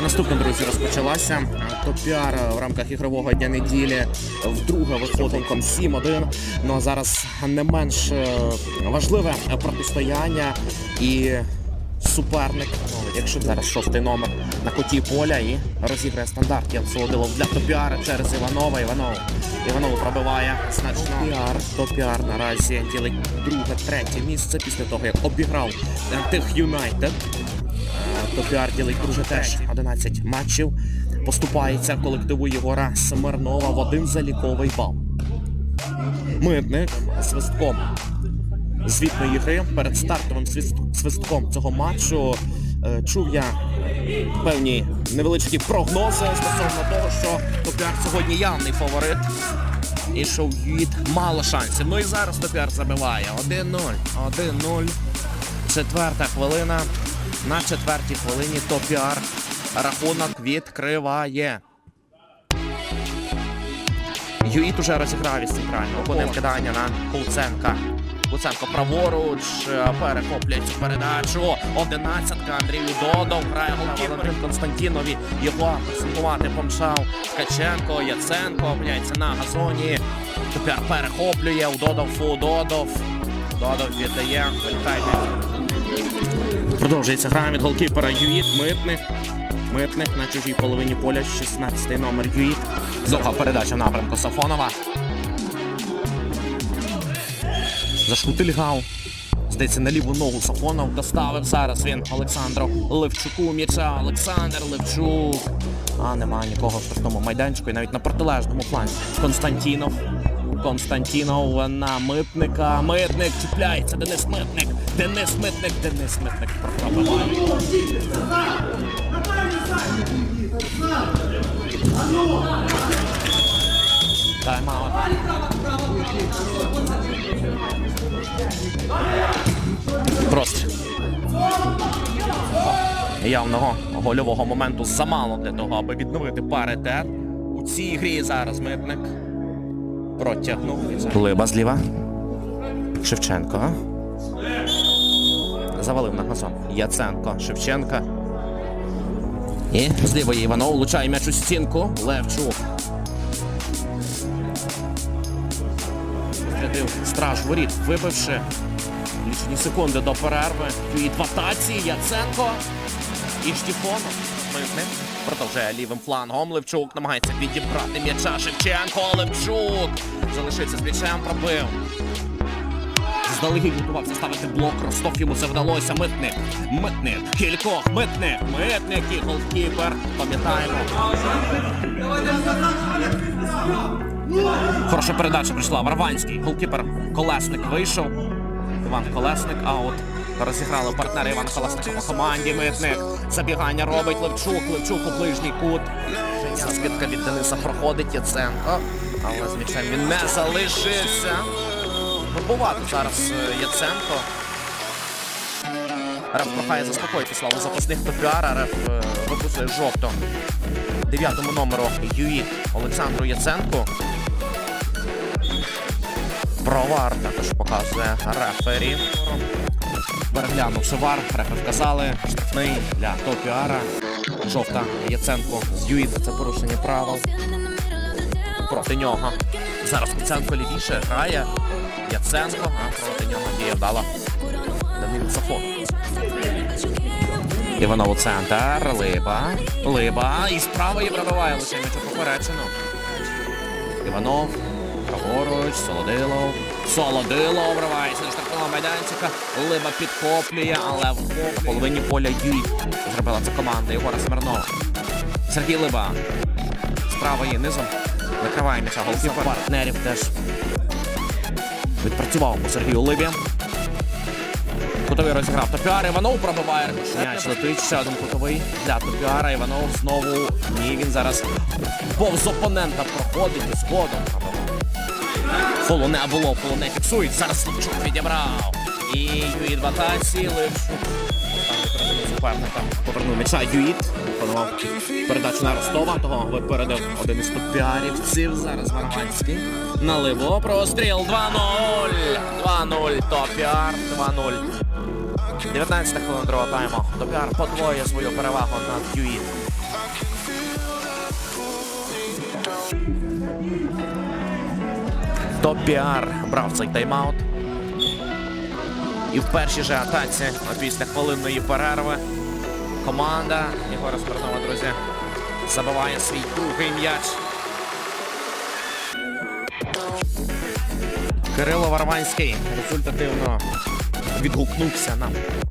наступна, друзі, розпочалася. Топ-піар в рамках ігрового дня неділі вдруге виходом 7-1. Ну а зараз не менш е, важливе протистояння і суперник. Якщо зараз шостий номер на коті поля і розіграє стандарт. Ян Солодилов для топіара через Іванова. Іванов. Іванов пробиває значно. Топіар, топіар наразі ділить друге, третє місце після того, як обіграв е, тих Юнайтед. Топіар ділить друге теж 11 матчів. Поступається колективу Єгора Смирнова в один заліковий бал. Митник свистком звітної гри перед стартовим свистком цього матчу е, чув я певні невеличкі прогнози стосовно того, що Топіар сьогодні явний фаворит. І що від мало шансів. Ну і зараз Топіар забиває 1-0. 1-0. Четверта хвилина. На четвертій хвилині Топіар рахунок відкриває. Юїт уже розіграв із центрального. Виконує кидання на Кулценка. Кулценко праворуч е, перехоплює передачу. Одинадцятка Андрій Додов грає голкіпер Константінові. Його презентувати помчав Ткаченко, Яценко опиняється на газоні. Тепер перехоплює Удодов, Удодов. Додов віддає. Вилітає. Продовжується гра від голкіпера Юїт, Митник. Митник на чужій половині поля, 16-й номер Юїт. Довга передача напрямку Сафонова. Зашкутильгав. Здається, на ліву ногу Сафонов доставив зараз він Олександру Левчуку м'яча. Олександр Левчук. А нема нікого в штрафному майданчику і навіть на протилежному фланзі. Константінов. Константінов на митника. Митник чіпляється. Денис Митник. Денис Митник. Денис Митник пробиває. Тайм-аут. Простріл. Явного гольового моменту замало для того, аби відновити паритет. У цій грі зараз митник протягнув. Либа зліва. Шевченко. Завалив на газон. Яценко. Шевченка. І зліва є Іванов влучає м'яч у стінку. Левчук. Розрядив страж воріт, вибивши лічені секунди до перерви. Юїд в атаці, Яценко і Штіфонов. Продовжує лівим флангом. Левчук намагається відібрати м'яча. Шевченко, Левчук. Залишився з м'ячем, пробив. Здалегідь готувався ставити блок. Ростов йому це вдалося. Митник. Митник. Кількох. Митник. Митник і голкіпер. Пам'ятаємо. Хороша передача прийшла. Варванський. Голкіпер Колесник вийшов. Іван Колесник, аут. Розіграли партнери Івана Колесника по команді. Митник. Забігання робить Левчук. Левчук у ближній кут. Скидка від Дениса проходить Яценко. Але з м'ячем він не залишився. Турбувати зараз е, Яценко. Реф прохає заспокоїти славу запасних Топіара. Реф е, виписує жовто. Дев'ятому номеру Юїт Олександру Яценку. Провар також показує рефері. Переглянувши вар, рефи вказали. Штрафний для Топіара. Жовта Яценко з Юїта. Це порушення правил. Проти нього. Зараз Яценко лівіше грає. Яценко, а проти нього діє вдала. Данил Сафон. У центр. Либа. Либа. І справа її пробиває лише м'ячу поперечину. Іванов. Праворуч. Солодилов. Солодилов вривається до штрафного майданчика. Либа підхоплює, але в половині поля Юй. Зробила це команда Єгора Смирнова. Сергій Либа. Справа є низом. Накриває м'яча голкіпер. Партнерів теж відпрацював по Сергію Либі. Кутовий розіграв Топіар. Іванов пробиває. М'яч летить. Ще один кутовий для Топіара. Іванов знову. Ні, він зараз повз опонента проходить і згодом пробиває. Фолу не було, фолу не фіксують. Зараз Левчук відібрав. І Юїд в атаці. Левчук. Суперника повернув м'яча Юїд. Виконував передачу на Ростова. Того випередив один із топіарівців. Зараз Варванський. Наливо простріл 2-0. 2-0. Топіар 2-0. 19 хвилин другого тайму. Топіар подвоює свою перевагу над Юїд. Топ-піар брав цей тайм-аут. І в першій же атаці після хвилинної перерви команда Єгора Смирнова, друзі, забиває свій другий м'яч. Кирило Варванський результативно відгукнувся на